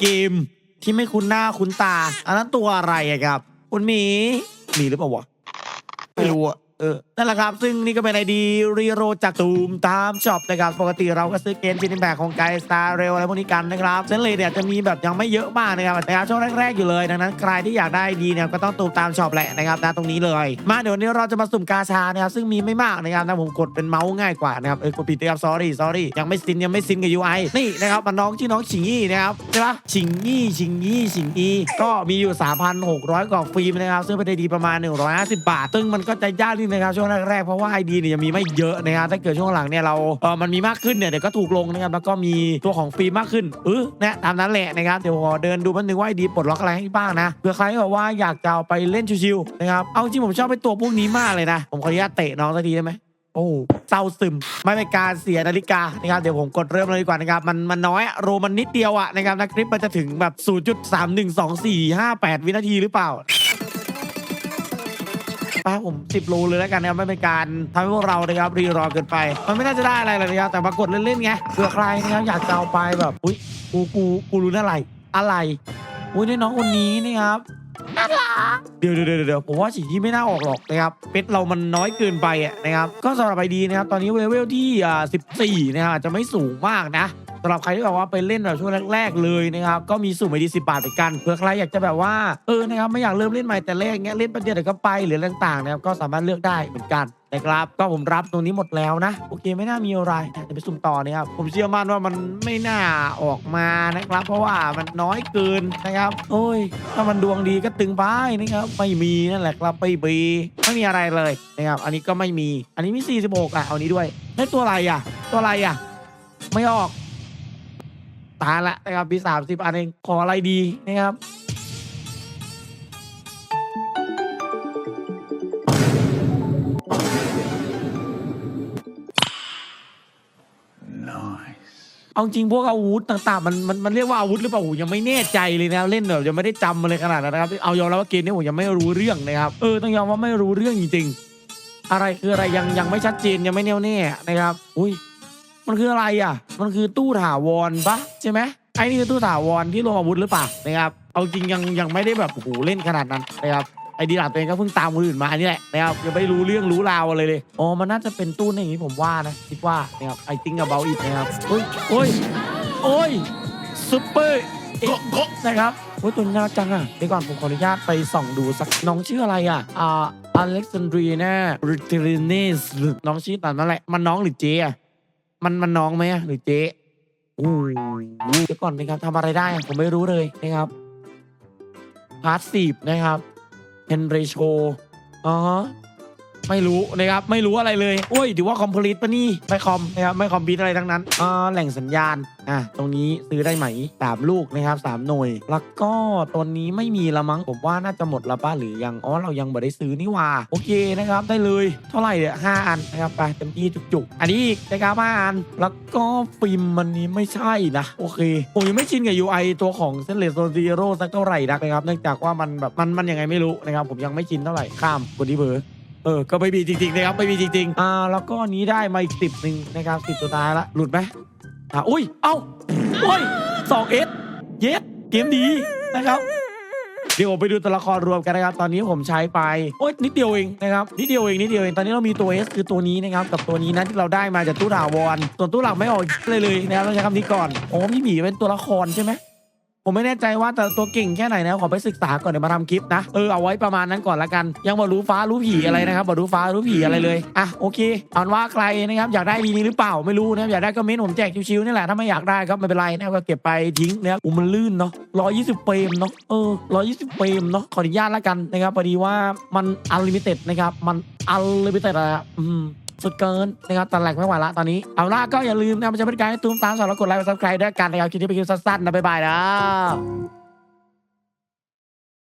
เกมที่ไม่คุ้นหน้าคุ้นตา อันนั้นตัวอะไรอะครับ คุณหมีมีหรือเปล่าวะ ไม่รู้อะเออ นั่นแหละครับ ซึ่งนี่ก็เป็นไอดีรีโรจากตูมตามช็อปนะครับ ปกติเราก็ซื้อเกมชินิแบกของไกสตาร์เรลอะไรพวกนี้กันนะครับเซนเลยเนี่ยจะมีแบบยังไม่เยอะมากนะครับนะครับช่วงแรกๆอยู่เลย ดังนั้นใครที่อยากได้ดีเนี่ยก็ต้องตูมตามช็อปแหละนะครับนะตรงนี้เลย มาเดี๋ยวนี้เราจะมาสุ่มกาชานะครับซึ่งมีไม่มากนะครับนะผมกดเป็นเมาส์ง่ายกว่านะครับเออกดผิดนะครับ sorry sorry ยังไม่ซินยังไม่ซินกับ UI นี่นะครับมันน้องชื่อน้องชิงยี่นะครับใช่ปะชิงยี่ชิงยี่ชิงอีก็มีอยู่ 3,600กว่าฟิล์มนะครับซึ่งเป็นไอดีประมาณ 150 บาท ซึ่งมันก็จะยากนิดนึงนะครับช่วงแรกๆเพราะว่าไอดีเนี่ยยังมีไม่เยอะนะครับถ้าเกิดช่วงหลังเนี่ยเราเออมันมีมากขึ้นเนี่ยเดี๋ยวก็ถูกลงนะครับแล้วก็มีตัวของฟิล์มากขึ้นเออนะตามนั้นแหละนะครับเดี๋ยวขอเดินดูแป๊บนึงว่าไอดีปลดล็อกอะไรให้บ้างนะเผื่อใครที่แบบว่าอยากจะเอาไปเล่นชิวๆนะครับเอาจริงผมชอบไปตัวพวกนี้มากเลยนะผมขออนุญาตเตะน้องสักทีได้ไหมโอ้เศร้าซึม ไม่เป็นการเสียนาฬิกานะครับเดี๋ยวผมกดเริ่มเลยดีกว่านะครับ มันมันน้อยโรมันนิดเดียวอะนะครับนะคลิปมันจะถึงแบบ 0.31245 8 วินาทีหรือเปล่า ไปผม10โลเลยแล้วกันนะครับไม่เป็นการทำให้พวกเรานะครับรีรอเกินไป มันไม่น่าจะได้อะไรเลยนะครับแต่มากดเล่นๆไงเผื่อใครนะครับอยากจะเอาไปแบบอุ้ยกูกูกูรู้อะไรอะไรอุ้ยได้น้องคนนี้นะครับเดี๋ยวเดี๋ยวเดี๋ยวเดี๋ยวผมว่าสีที่ไม่น่าออกหรอกนะครับเป็ดเรามันน้อยเกินไปอะนะครับ ก็สำหรับไอดีนะครับ ตอนนี้เลเวลที่อ่า14นะครับอาจจะไม่สูงมากนะสำหรับใครที่แบบว่าไปเล่นแบบช่วงแรก ๆ เลยนะครับก็มีสุ่มไอดีสิบาทเหมือนกันเผื่อใครอยากจะแบบว่าเออนะครับไม่อยากเริ่มเล่นใหม่แต่แรกเงี้ยเล่นป๊บเดี๋ยวก็ไปหรืออะไรต่างๆนะครับก็สามารถเลือกได้เหมือนกันนะครับก็ผมรับตรงนี้หมดแล้วนะ โอเคไม่น่ามีอะไรนะเดี๋ยวไปสุ่มต่อนะครับผมเชื่อมั่นว่ามันไม่น่าออกมานะครับ เพราะว่ามันน้อยเกินนะครับ โอ้ย ถ้ามันดวงดีก็ตึงไปนะครับไม่มีนั่นแหละครับไม่มีไม่มีอะไรเลยนะครับอันนี้ก็ไม่มีอันนี้มี 46อะเอานี้ด้วยได้ตัวอะไรอะ ตัวอะไรอะ ไม่ออก ตายละนะครับมี30อันเองขออะไรดีนะครับเอาจริงพวกอาวุธต่างๆมันมันมันเรียกว่าอาวุธหรือเปล่าผมยังไม่แน่ใจเลยนะเล่นแบบยังไม่ได้จำมาเลยขนาดนั้นนะครับเอายอมรับว่าเกมนี้ผมยังไม่รู้เรื่องนะครับเออต้องยอมว่าไม่รู้เรื่องจริงๆอะไรคืออะไรยังยังไม่ชัดเจนยังไม่แน่วแน่นะครับ อุ้ย มันคืออะไรอะ มันคือตู้ถาวรปะใช่ไหมไอ้นี่คือตู้ถาวรที่รวมอาวุธหรือเปล่านะครับ เอาจริงยังยังไม่ได้แบบโอ้โหเล่นขนาดนั้นนะครับไอดีหลักตัวเองก็เพิ่งตามคนอื่นมาอันนี้แหละนะครับยังไม่รู้เรื่องรู้ราวอะไรเลยอ๋อมันน่าจะเป็นตู้ในอย่างนี้ผมว่านะคิดว่านะครับไอติงกับเบลอิดนะครับโอ้ยโอ้ยโอ้ยซุปเปอร์เอ็กนะครับโอ้ยตัวนี้น่ารักจังอะเดี๋ยวก่อนผมขออนุญาตไปส่องดูสักน้องชื่ออะไรอะอ่าอเล็กซานดรีนาริเทเรเนสน้องชื่อตามนั่นแหละมันน้องหรือเจ๊อะ มันมันน้องไหมหรือเจ๊โอ้ยเดี๋ยวก่อนนะครับทำอะไรได้ผมไม่รู้เลยนะครับพาร์ทสซีฟนะครับเพนเรโชอ๋อ ไม่รู้นะครับไม่รู้อะไรเลยโอ้ยถือว่าคอมพลีทปะนี่ไม่คอมนะครับไม่คอมพิวอะไรทั้งนั้นอ่าแหล่งสัญญาณอะตรงนี้ซื้อได้ไหมสามลูกนะครับสามหน่วย แล้วก็ตัวนี้ไม่มีละมั้งผมว่าน่าจะหมดละป้าหรือยังอ๋อเรายังไม่ได้ซื้อนี่ว่าโอเคนะครับได้เลยเท่าไหร่เนี่ยห้าอันนะครับไปเต็มที่จุกๆ อันนี้อีกนะครับห้าอันแล้วก็ฟิล์มมันนี้ไม่ใช่นะโอเคผมยังไม่ชินกับ UI ตัวของเซนเลสโซซีโร่สักเท่าไหร่นักนะครับเนื่องจากว่ามันแบบมันมันยังไงไม่รู้นะครับผมยังไม่ชินเท่าไหร่ข้ามกดที่เบอร์ เออ ก็ไม่มีจริงๆนะครับ ไม่มีจริงๆ อ่า แล้วก็นี้ได้มาอีกสิบหนึ่งนะครับสิบตัวตายละ หลุดไหมอ่าอุ้ย เอ้าอุ้ยสองเอสเยสเกมดีนะครับ เดี๋ยวผมไปดูตัวละครรวมกันนะครับ ตอนนี้ผมใช้ไป โอ๊ยนิดเดียวเองนะครับ นิดเดียวเอง นิดเดียวเอง ตอนนี้เรามีตัว S คือตัวนี้นะครับ กับตัวนี้นะที่เราได้มาจากตู้ถาวรส่วนตู้หลักไม่ออกเลยเลยนะครับต้องใช้คำนี้ก่อน โอ้พี่หมีเป็นตัวละครใช่ไหม ผมไม่แน่ใจว่าแต่ตัวเก่งแค่ไหนนะขอไปศึกษาก่อนเดี๋ยวมาทำคลิปนะเออเอาไว้ประมาณนั้นก่อนละกัน ยังบอรู้ฟ้ารู้ผีอะไรนะครับบอรู้ฟ้ารู้ผีอะไรเลยอะโอเคเอานว่าใครนะครับอยากได้ดีนี้หรือเปล่าไม่รู้นะครับอยากได้ก็เม้นผมแจกชิวๆนี่แหละถ้าไม่อยากได้ก็ไม่เป็นไรนะครับก็เก็บไปทิ้งนะครับอุ้มมันลื่นเนาะร้อยยี่สิบเปรมเนาะเออร้อยยี่สิบเปรมเนาะขออนุญาตละกันนะครับพอดีว่ามันอัลลิมิเต็ดนะครับมันอัลลิมิเต็ดอะอืม สุดเกินนะครับตอนแหลกไม่ไหวละตอนนี้เอาล่ะก็อย่าลืมนะมันจะเป็นการให้ตูมตามสอนแล้วกดไลค์กดซับสไครต์ด้วยกันนะครับคลิปนี้เป็นคลิปสั้นๆนะบ๊ายบายนะ